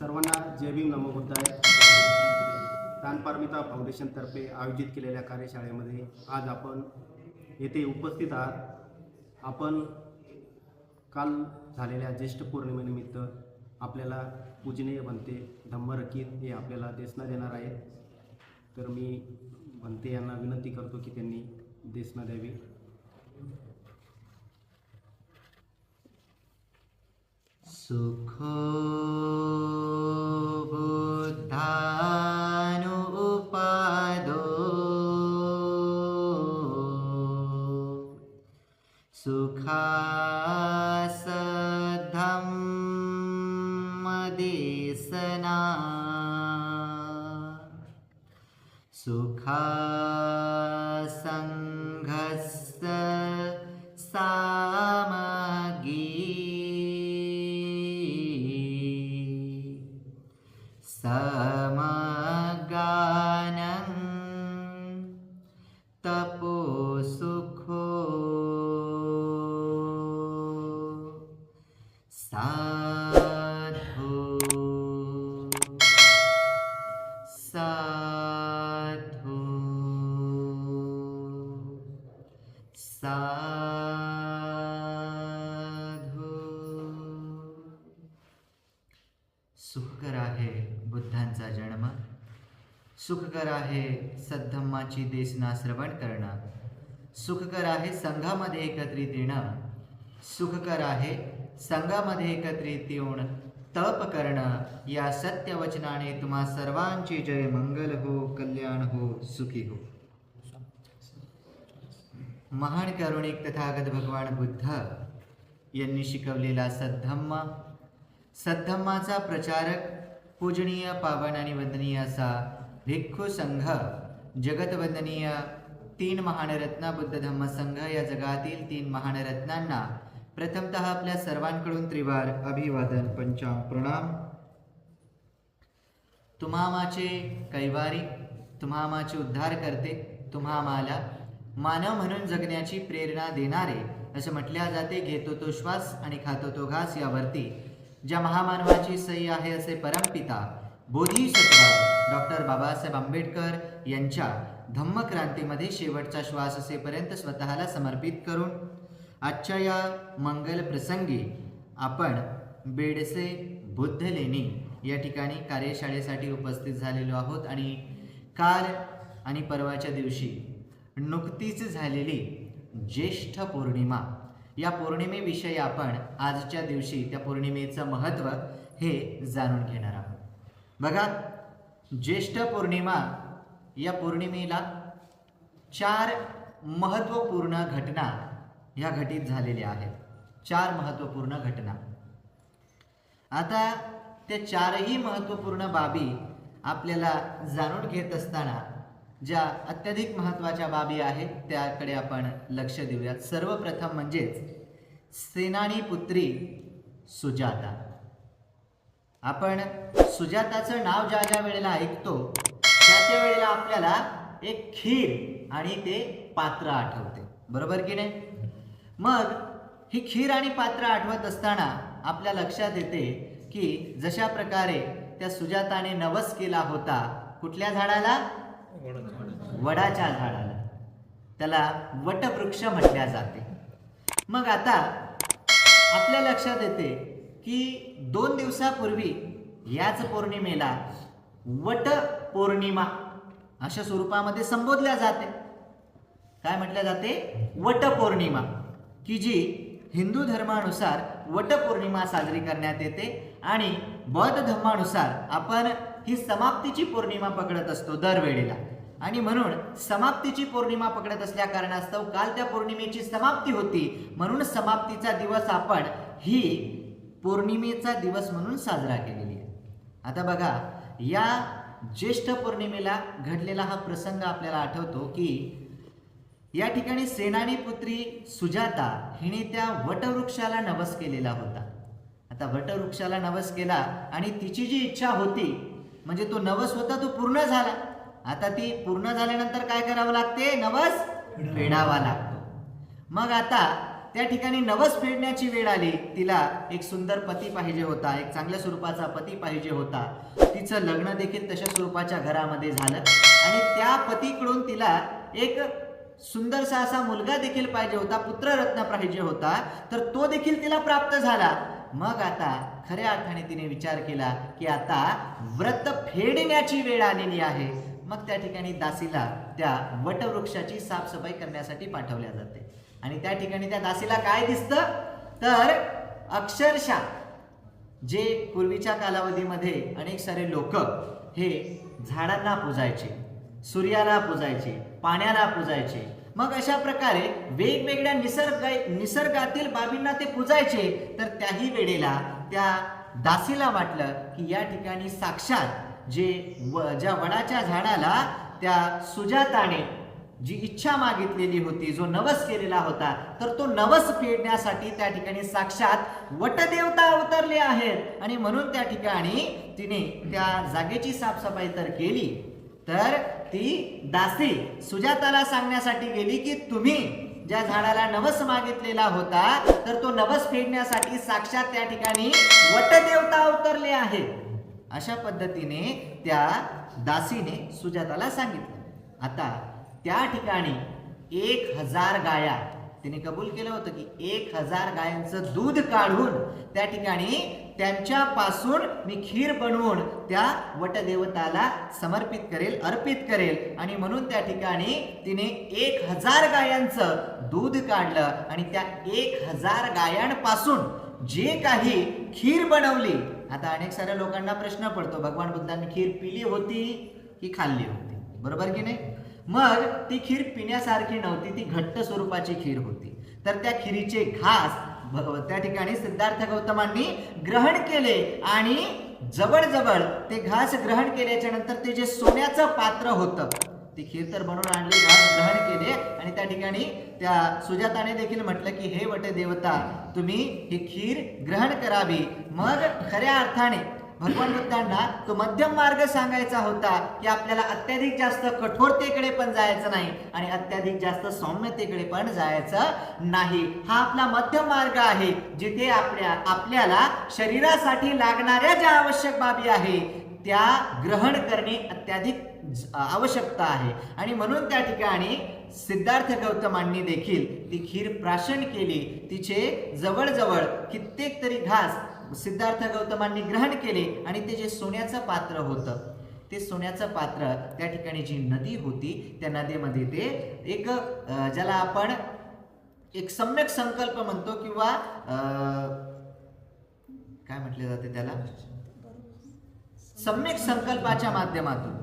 सर्वांना जय भीम नमो बुद्धाय. दानपारमिता फाउंडेशनतर्फे आयोजित केलेल्या कार्यशाळेमध्ये आज आपण येथे उपस्थित आहात. आपण काल झालेल्या ज्येष्ठ पौर्णिमेनिमित्त आपल्याला पूजनीय बनते धम्मरकीत हे आपल्याला देसना देणार आहेत. तर मी बनते यांना विनंती करतो की त्यांनी देसना द्यावी. सुखोबुद्धानुपादो। सुखा सुखकर आहे सद्धम्माची देसना श्रवण करणं. सुखकर आहे संघामध्ये एकत्रित येणं. सुखकर आहे संघामध्ये एकत्रित येऊन तप करणं. या सत्यवचनाने तुम्हा सर्वांची जय मंगल हो कल्याण हो सुखी हो. महान करुणिक तथागत भगवान बुद्ध यांनी शिकवलेला सद्धम्मा. सद्धम्माचा प्रचारक पूजनीय पावन आणि वंदनीय असा भिक्खू संघ जगतवंदनीय तीन महान रत्न बुद्ध धम्म संघ या जगातील तीन महान रत्नांना प्रथमतः आपल्या सर्वांकडून त्रिवार अभिवादन पंचांग प्रणाम. तुम्हामाचे कैवारी तुम्हामाचे उद्धार करते तुम्हामाला मानव म्हणून जगण्याची प्रेरणा देणारे असे म्हटल्या जाते घेतो तो श्वास आणि खातो तो घास यावरती. ज्या महामानवाची सही आहे असे परमपिता बोधिसत्व डॉक्टर बाबासाहेब आंबेडकर यांच्या धम्मक्रांतीमध्ये शेवटचा श्वास असेपर्यंत स्वतःला समर्पित करून आजच्या या मंगल प्रसंगी आपण बेडसे बुद्ध लेणी या ठिकाणी कार्यशाळेसाठी उपस्थित झालेलो आहोत आणि काल आणि परवाच्या दिवशी नुकतीच झालेली ज्येष्ठ पौर्णिमा या पौर्णिमेविषयी आपण आजच्या दिवशी त्या पौर्णिमेचं महत्त्व हे जाणून घेणार आहोत. बघा ज्येष्ठ पौर्णिमा या पौर्णिमेला चार महत्त्वपूर्ण घटना ह्या घटित झालेल्या आहेत. चार महत्त्वपूर्ण घटना. आता त्या चारही महत्त्वपूर्ण बाबी आपल्याला जाणून घेत असताना ज्या अत्यधिक महत्त्वाच्या बाबी आहेत त्याकडे आपण लक्ष देऊयात. सर्वप्रथम म्हणजेच सेनानी पुत्री सुजाता. आपण सुजाताचं नाव ज्या ज्या वेळेला ऐकतो त्या त्या वेळेला आपल्याला एक खीर आणि ते पात्र आठवते. बरोबर की नाही? मग ही खीर आणि पात्र आठवत असताना आपल्या लक्षात येते की जशा प्रकारे त्या सुजाताने नवस केला होता कुठल्या झाडाला? वडाच्या झाडाला. त्याला वटवृक्ष म्हटल्या जाते. मग आता आपल्या लक्षात येते की दोन दिवसापूर्वी याच पौर्णिमेला वट पौर्णिमा अशा स्वरूपामध्ये संबोधल्या जाते. काय म्हटल्या जाते? वट पौर्णिमा. की जी हिंदू धर्मानुसार वट पौर्णिमा साजरी करण्यात येते आणि बौद्ध धर्मानुसार आपण ही समाप्तीची पौर्णिमा पकडत असतो दरवेळेला. आणि म्हणून समाप्तीची पौर्णिमा पकडत असल्या कारणास्तव काल त्या पौर्णिमेची समाप्ती होती. म्हणून समाप्तीचा दिवस आपण ही पौर्णिमेचा दिवस म्हणून साजरा केलेली आहे. आता बघा या ज्येष्ठ पौर्णिमेला घडलेला हा प्रसंग आपल्याला आठवतो की या ठिकाणी सेनानी पुत्री सुजाता हिने त्या वटवृक्षाला नवस केलेला होता. आता वटवृक्षाला नवस केला आणि तिची जी इच्छा होती म्हणजे तो नवस होता तो पूर्ण झाला. आता ती पूर्ण झाल्यानंतर काय करावं लागते? नवस फेडावा लागतो. मग आता त्या ठिकाणी नवस फेडण्याची वेळ आली. तिला एक सुंदर पती पाहिजे होता एक चांगल्या स्वरूपाचा पती पाहिजे होता. तिचं लग्न देखील तशा स्वरूपाच्या घरामध्ये झालं. आणि त्या पतीकडून तिला एक सुंदरसा असा मुलगा देखील पाहिजे होता पुत्ररत्न पाहिजे होता. तर तो देखील तिला प्राप्त झाला. मग आता खऱ्या अर्थाने तिने विचार केला की आता व्रत फेडण्याची वेळ आलेली आहे. मग त्या ठिकाणी दासीला त्या वटवृक्षाची साफसफाई करण्यासाठी पाठवल्या जाते. आणि त्या ठिकाणी त्या दासीला काय दिसतं? तर अक्षरशः जे पूर्वीच्या कालावधीमध्ये अनेक सारे लोक हे झाडांना पुजायचे सूर्याला पुजायचे पाण्याला पूजायचे मग अशा प्रकारे वेगवेगळ्या निसर्ग निसर्गातील बाबींना ते पूजायचे. तर त्याही वेळेला त्या दासीला वाटलं की या ठिकाणी साक्षात जे व ज्या वडाच्या झाडाला त्या सुजाताने जी इच्छा मागितलेली होती जो नवस केलेला होता तर तो नवस फेडण्यासाठी त्या ठिकाणी साक्षात वटदेवता अवतरले आहेत. आणि म्हणून त्या ठिकाणी तिने त्या जागेची साफसफाई तर केली तर ती दासी सुजाताला सांगण्यासाठी गेली की तुम्ही ज्या झाडाला नवस मागितलेला होता तर तो नवस फेडण्यासाठी साक्षात त्या ठिकाणी वटदेवता अवतरले आहेत. अशा पद्धतीने त्या दासीने सुजाताला सांगितलं. आता त्या ठिकाणी एक हजार गाया तिने कबूल केलं होतं की एक हजार गायांचं दूध काढून त्या ठिकाणी त्यांच्यापासून मी खीर बनवून त्या वटदेवताला समर्पित करेल अर्पित करेल. आणि म्हणून त्या ठिकाणी तिने एक हजार गायांचं दूध काढलं आणि त्या एक हजार गायांपासून जे काही खीर बनवली आता अनेक साऱ्या लोकांना प्रश्न पडतो भगवान बुद्धांनी खीर पिली होती की खाल्ली होती? बरोबर की नाही? मग ती खीर पिण्यासारखी नव्हती ती घट्ट स्वरूपाची खीर होती. तर त्या खिरीचे घास त्या ठिकाणी सिद्धार्थ गौतमांनी ग्रहण केले आणि जवळजवळ ते घास ग्रहण केल्याच्यानंतर ते जे सोन्याचं पात्र होतं ती खीर तर बनवून आणली घास ग्रहण केले आणि त्या ठिकाणी त्या सुजाताने देखील म्हटलं की हे वट देवता तुम्ही ही खीर ग्रहण करावी. मग खऱ्या अर्थाने भगवान बुद्धांना तो मध्यम मार्ग सांगायचा होता की आपल्याला अत्याधिक जास्त कठोरतेकडे पण जायचं नाही आणि अत्याधिक जास्त सौम्यतेकडे पण जायचं नाही. हा आपला मध्यम मार्ग आहे जिथे आपल्या आपल्याला शरीरासाठी लागणाऱ्या ज्या आवश्यक बाबी आहे त्या ग्रहण करणे अत्याधिक आवश्यकता आहे. आणि म्हणून त्या ठिकाणी सिद्धार्थ गौतमांनी देखील ती खीर प्राशन केली. तिचे जवळजवळ कित्येक तरी घास सिद्धार्थ गौतमांनी ग्रहण केले आणि ते जे सोन्याचं पात्र होतं ते सोन्याचं पात्र त्या ठिकाणी जी नदी होती त्या नदीमध्ये ते एक ज्याला आपण एक सम्यक संकल्प म्हणतो किंवा काय म्हटले जाते त्याला? सम्यक संकल्पाच्या माध्यमातून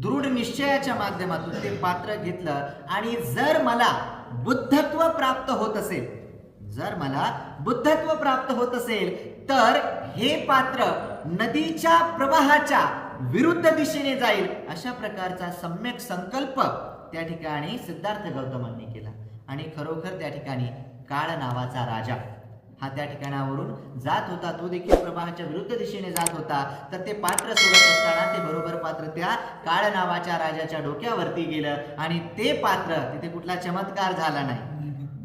दृढ निश्चयाच्या माध्यमातून ते पात्र घेतलं आणि जर मला बुद्धत्व प्राप्त होत असेल जर मला बुद्धत्व प्राप्त होत असेल तर हे पात्र नदीच्या प्रवाहाच्या विरुद्ध दिशेने जाईल. अशा प्रकारचा सम्यक संकल्प त्या ठिकाणी सिद्धार्थ गौतमांनी केला. आणि खरोखर त्या ठिकाणी काळ नावाचा राजा हा त्या ठिकाणावरून जात होता. तो देखील प्रवाहाच्या विरुद्ध दिशेने जात होता. तर ते पात्र सोडत असताना ते बरोबर पात्र त्या काळ नावाच्या राजाच्या डोक्यावरती गेलं. आणि ते पात्र तिथे कुठला चमत्कार झाला नाही.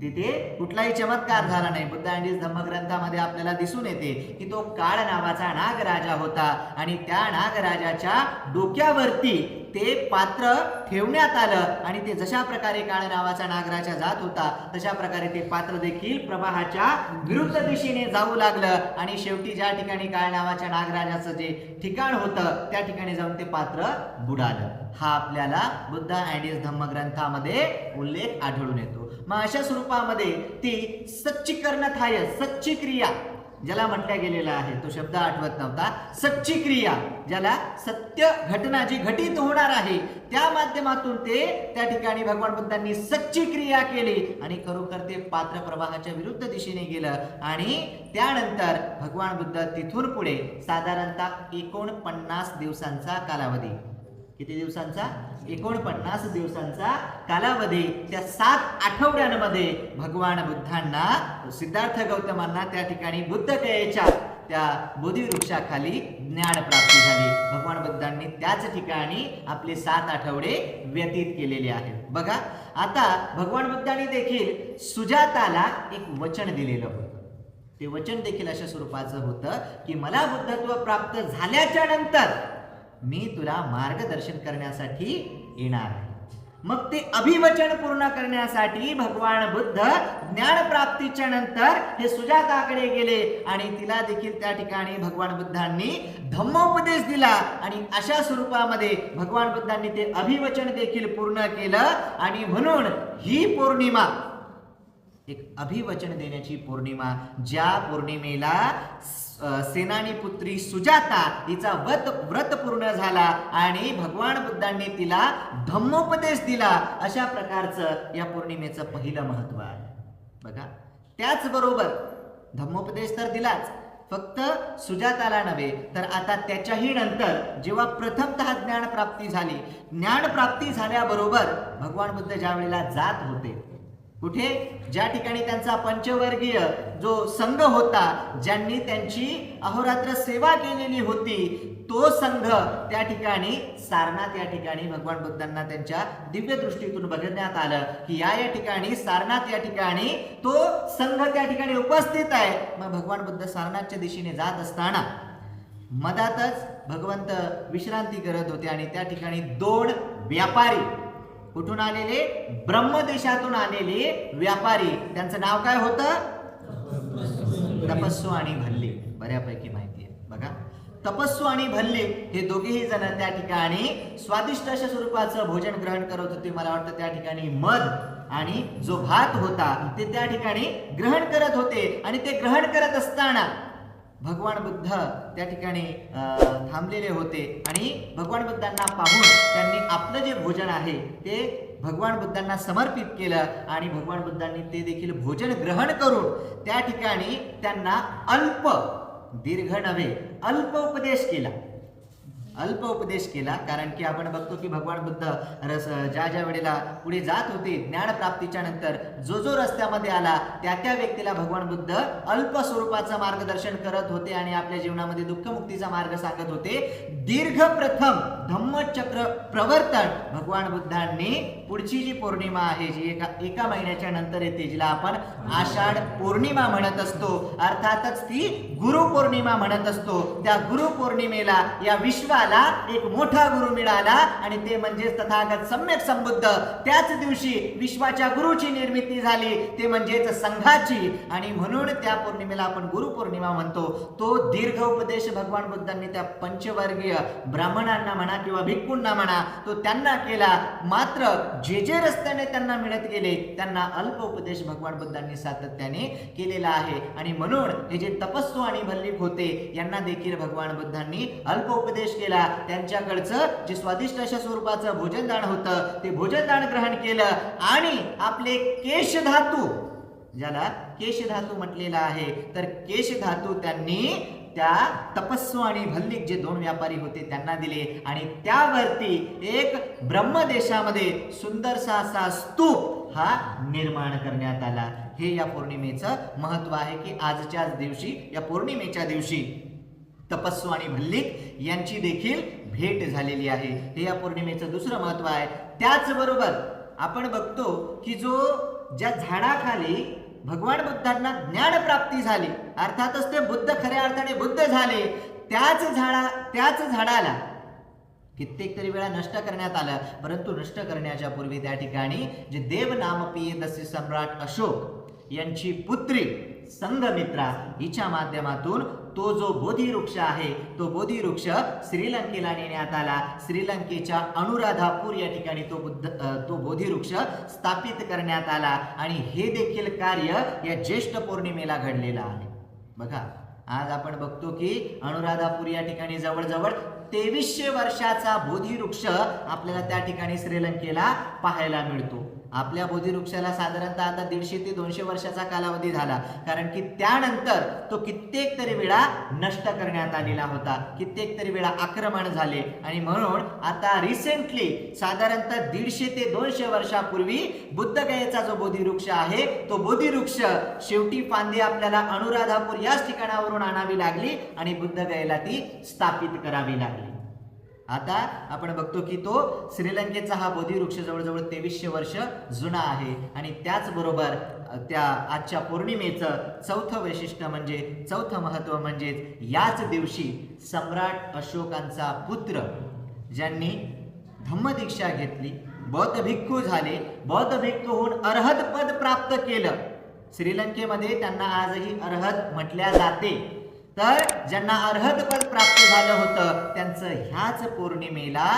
तिथे कुठलाही चमत्कार झाला नाही. बुद्ध अँडीज धम्मग्रंथामध्ये आपल्याला दिसून येते की तो काळ नावाचा नागराजा होता आणि त्या नागराजाच्या डोक्यावरती ते पात्र ठेवण्यात आलं आणि ते जशा प्रकारे काळ नावाचा नागराजा जात होता तशा प्रकारे ते पात्र देखील प्रवाहाच्या विरुद्ध दिशेने जाऊ लागलं आणि शेवटी ज्या ठिकाणी काळ नावाच्या नागराजाचं जे ठिकाण होतं त्या ठिकाणी जाऊन ते पात्र बुडालं. हा आपल्याला बुद्ध अँडीज धम्मग्रंथामध्ये उल्लेख आढळून येतो. मग अशा स्वरूपामध्ये ती सच्चीकरण थाय सच्ची क्रिया ज्याला म्हटल्या गेलेला आहे. तो शब्द आठवत नव्हता. सच्ची क्रिया ज्याला सत्य घटना जी घटित होणार आहे त्या माध्यमातून ते त्या ठिकाणी भगवान बुद्धांनी सच्ची क्रिया केली आणि खरोखर ते पात्र प्रवाहाच्या विरुद्ध दिशेने गेलं. आणि त्यानंतर भगवान बुद्ध तिथून पुढे साधारणतः एकोणपन्नास दिवसांचा कालावधी. किती दिवसांचा? एकोणपन्नास दिवसांचा कालावधी त्या सात आठवड्यांमध्ये भगवान बुद्धांना सिद्धार्थ गौतमांना त्या ठिकाणी बुद्ध कयेच्या त्या बोधिवृक्षाखाली ज्ञान प्राप्ती झाली. भगवान बुद्धांनी त्याच ठिकाणी आपले सात आठवडे व्यतीत केलेले आहेत. बघा आता भगवान बुद्धांनी देखील सुजाताला एक वचन दिलेलं होतं. ते वचन देखील अशा स्वरूपाचं होतं की मला बुद्धत्व प्राप्त झाल्याच्यानंतर मी तुला मार्गदर्शन करण्यासाठी येणार आहे मग ते अभिवचन पूर्ण करण्यासाठी भगवान बुद्ध ज्ञान प्राप्तीच्या नंतर हे सुजाताकडे गेले आणि तिला देखील त्या ठिकाणी भगवान बुद्धांनी धम्मोपदेश दिला आणि अशा स्वरूपामध्ये भगवान बुद्धांनी ते अभिवचन देखील पूर्ण केलं आणि म्हणून ही पौर्णिमा एक अभिवचन देण्याची पौर्णिमा ज्या पौर्णिमेला सेनानी पुत्री सुजाता हिचा व्रत व्रत पूर्ण झाला आणि भगवान बुद्धांनी तिला धम्मोपदेश दिला. अशा प्रकारचं या पौर्णिमेचं पहिलं महत्त्व आहे. बघा त्याचबरोबर धम्मोपदेश तर दिलाच फक्त सुजाताला नव्हे तर आता त्याच्याही नंतर जेव्हा प्रथमतः ज्ञान प्राप्ती झाली ज्ञान प्राप्ती झाल्याबरोबर भगवान बुद्ध ज्या वेळेला जात होते कुठे? ज्या ठिकाणी त्यांचा पंचवर्गीय जो संघ होता ज्यांनी त्यांची अहोरात्र सेवा केलेली होती तो संघ त्या ठिकाणी सारनाथ या ठिकाणी भगवान बुद्धांना त्यांच्या दिव्य दृष्टीतून बघण्यात आलं की या या ठिकाणी सारनाथ या ठिकाणी तो संघ त्या ठिकाणी उपस्थित आहे. मग भगवान बुद्ध सारनाथच्या दिशेने जात असताना मधातच भगवंत विश्रांती करत होते आणि त्या ठिकाणी दोन व्यापारी कुठून आलेले? ब्रह्मदेशातून आलेले व्यापारी. त्यांचं नाव काय होतं? तपस्सू आणि भल्ली. बऱ्यापैकी माहिती आहे. बघा. तपस्सू आणि भल्ली हे दोघेही जण त्या ठिकाणी स्वादिष्ट अशा स्वरूपाचं भोजन ग्रहण करत होते. मला वाटतं त्या ठिकाणी मध आणि जो भात होता ते त्या ठिकाणी ग्रहण करत होते. आणि ते ग्रहण करत असताना भगवान बुद्ध त्या ठिकाणी अं, थांबलेले होते. आणि भगवान बुद्धांना पाहून त्यांनी आपलं जे भोजन आहे ते भगवान बुद्धांना समर्पित केलं आणि भगवान बुद्धांनी ते देखील भोजन ग्रहण करून त्या ठिकाणी त्यांना अल्प दीर्घ नव्हे अल्प उपदेश केला. अल्प उपदेश केला कारण की आपण बघतो की भगवान बुद्ध रस ज्या ज्या वेळेला पुढे जात होते ज्ञान प्राप्तीच्या नंतर जो जो रस्त्यामध्ये आला त्या त्या व्यक्तीला भगवान बुद्ध अल्प स्वरूपाचं मार्गदर्शन करत होते आणि आपल्या जीवनामध्ये दुःखमुक्तीचा मार्ग सांगत होते. दीर्घ प्रथम धम्मचक्र प्रवर्तन भगवान बुद्धांनी पुढची जी पौर्णिमा आहे जी एका एका महिन्याच्या नंतर येते जिला आपण आषाढ पौर्णिमा म्हणत असतो. अर्थातच ती गुरु पौर्णिमा म्हणत असतो. त्या गुरु पौर्णिमेला या विश्वाला एक मोठा गुरु मिळाला आणि ते म्हणजे तथागत सम्यक संबुद्ध. त्याच दिवशी विश्वाच्या गुरुची निर्मिती झाली. ते म्हणजेच संघाची. आणि म्हणून त्या पौर्णिमेला आपण गुरु पौर्णिमा म्हणतो. तो दीर्घ उपदेश भगवान बुद्धांनी त्या पंचवर्गीय ब्राह्मणांना म्हणा किंवा भिक्खूंना म्हणा तो त्यांना केला. मात्र जे जे रस्त्याने त्यांना मिळत गेले त्यांना अल्प उपदेश भगवान बुद्धांनी सातत्याने केलेला आहे. आणि म्हणून हे जे तपस्व आणि भल्लिक होते यांना देखील भगवान बुद्धांनी अल्प उपदेश केला. त्यांच्याकडचं जे स्वादिष्ट अशा स्वरूपाचं भोजनदान होतं ते भोजनदान ग्रहण केलं. आणि आपले केश धातू ज्याला केश धातू म्हटलेला आहे तर केश धातू त्यांनी त्या तपस्व आणि भल्लिक जे दोन व्यापारी होते त्यांना दिले आणि त्यावरती एक ब्रह्मदेशामध्ये सुंदरसा असा स्तूप हा निर्माण करण्यात आला. हे या पौर्णिमेचं महत्त्व आहे की आजच्याच दिवशी या पौर्णिमेच्या दिवशी तपस्व आणि भल्लिक यांची देखील भेट झालेली आहे. हे या पौर्णिमेचं दुसरं महत्त्व आहे. त्याचबरोबर आपण बघतो की जो ज्या झाडाखाली भगवान बुद्धांना ज्ञान प्राप्ती झाली. अर्थातच ते बुद्ध खऱ्या अर्थाने बुद्ध झाले. त्याच झाडा त्याच झाडाला कित्येक तरी वेळा नष्ट करण्यात आलं. परंतु नष्ट करण्याच्या पूर्वी त्या ठिकाणी जे देव पिये तसे सम्राट अशोक यांची पुत्री संघमित्रा हिच्या माध्यमातून तो जो बोधिवृक्ष आहे तो बोधी वृक्ष श्रीलंकेला नेण्यात आला. श्रीलंकेच्या अनुराधापूर या ठिकाणी तो बुद्ध तो बोधी वृक्ष स्थापित करण्यात आला आणि हे देखील कार्य या ज्येष्ठ पौर्णिमेला घडलेलं आहे. बघा आज आपण बघतो की अनुराधापूर या ठिकाणी जवळजवळ तेवीसशे वर्षाचा बोधिवृक्ष आपल्याला त्या ठिकाणी श्रीलंकेला पाहायला मिळतो. आपल्या बोधी वृक्षाला साधारणतः आता दीडशे ते दोनशे वर्षाचा कालावधी झाला. कारण की त्यानंतर तो कित्येक तरी वेळा नष्ट करण्यात आलेला होता. कित्येक तरी वेळा आक्रमण झाले. आणि म्हणून आता रिसेंटली साधारणतः दीडशे ते दोनशे वर्षापूर्वी बुद्धगयेचा जो बोधिवृक्ष आहे तो बोधिवृक्ष शेवटी फांदी आपल्याला अनुराधापूर याच ठिकाणावरून आणावी लागली आणि बुद्धगयेला ती स्थापित करावी लागली. आता आपण बघतो की तो श्रीलंकेचा हा बोधीवृक्ष जवळजवळ तेवीसशे वर्ष जुना आहे. आणि त्याचबरोबर त्या आजच्या पौर्णिमेचं चौथं वैशिष्ट्य म्हणजे चौथं महत्त्व म्हणजेच याच दिवशी सम्राट अशोकांचा पुत्र ज्यांनी धम्मदीक्षा घेतली बौद्ध भिक्खू झाले बौद्ध भिक्खू होऊन अर्हत पद प्राप्त केलं. श्रीलंकेमध्ये त्यांना आजही अर्हत म्हटल्या जाते. तर ज्यांना अर्हत पद प्राप्त झालं होतं त्यांचं ह्याच पौर्णिमेला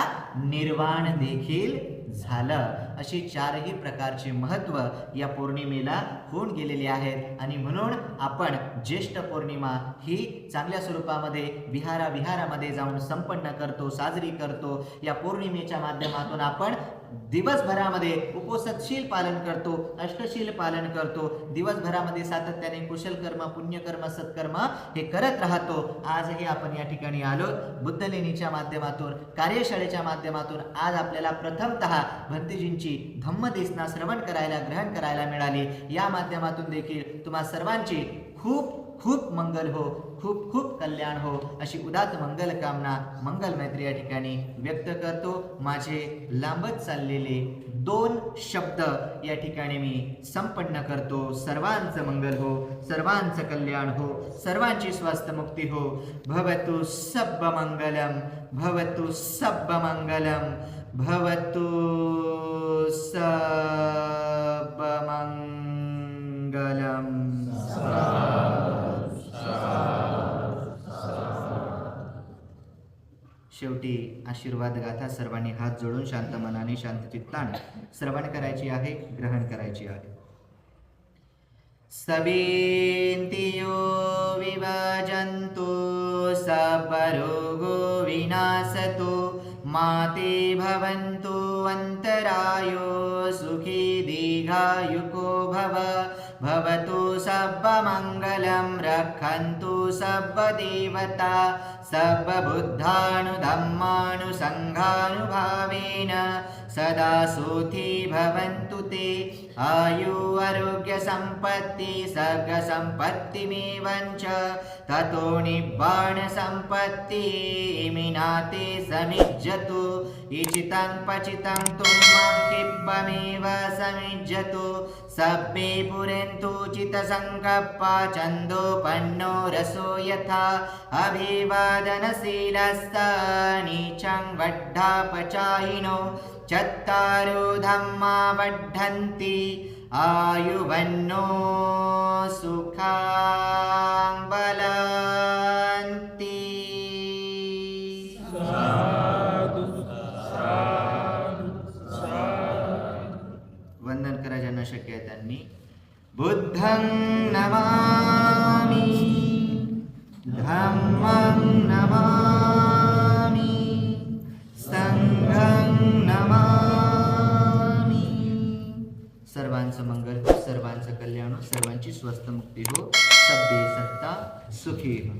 निर्वाण देखील झालं. अशी चारही प्रकारचे महत्त्व या पौर्णिमेला होऊन गेलेले आहेत. आणि म्हणून आपण ज्येष्ठ पौर्णिमा ही चांगल्या स्वरूपामध्ये विहारा विहारामध्ये जाऊन संपन्न करतो साजरी करतो. या पौर्णिमेच्या माध्यमातून आपण दिवसभरामध्ये उपोसतशील पालन करतो अष्टशील पालन करतो. दिवसभरामध्ये सातत्याने कुशल कर्म पुण्यकर्म सत्कर्म हे करत राहतो. आजही आपण या ठिकाणी आलो. बुद्धलेणीच्या माध्यमातून कार्यशाळेच्या माध्यमातून आज आपल्याला प्रथमतः भंतीजींची धम्मदेसना श्रवण करायला ग्रहण करायला मिळाली. या माध्यमातून देखील तुम्हा सर्वांची खूप खूप मंगल हो खूप खूप कल्याण हो अशी उदात मंगल कामना मंगल मैत्री या ठिकाणी व्यक्त करतो. माझे लांबत चाललेले दोन शब्द या ठिकाणी मी संपन्न करतो. सर्वांचं मंगल हो सर्वांचं कल्याण हो सर्वांची स्वास्थ्य मुक्ती हो. भवतु सब मंगलम भवतु सब मंगलम भवतु सब शेवटी आशीर्वाद गाथा सर्वांनी हात जोडून शांत मनाने शांत चित्ताने श्रवण करायची आहे ग्रहण करायची आहे. सवेन्तियो विभजन्तु सपरोगो विनाशतो। माते भवन्तु अन्तरायो सुखी दीर्घायुको भव। भवतु सर्वमङ्गलं रक्षन्तु सर्वदेवता। सर्वबुद्धानुधम्मानुसङ्घानुभावेन सदा सुखी भवन्तु ते आयु आरोग्यसम्पत्ति सर्गसम्पत्तिमेवञ्च ततो निब्बाणसम्पत्तिमिनाते समिज्जतु इचितं पचितं तुम्मं किब्बमेव समिज्जतु सभ्ये पुरन्तु चितसङ्कप्पा छन्दोपन्नो रसो यथा अभिवादनशीलस्ता नीचं वड्ढापचायिनो वड्ढन्ति आयुवन्नो सुखां बलन्ति वंदन करा ज्यांना शक्य आहे त्यांनी बुद्धं नमामि धम्मं नमामि स्वस्थ मुक्ति हो मुक्ती हो सभ्य सत्ता सुखी हो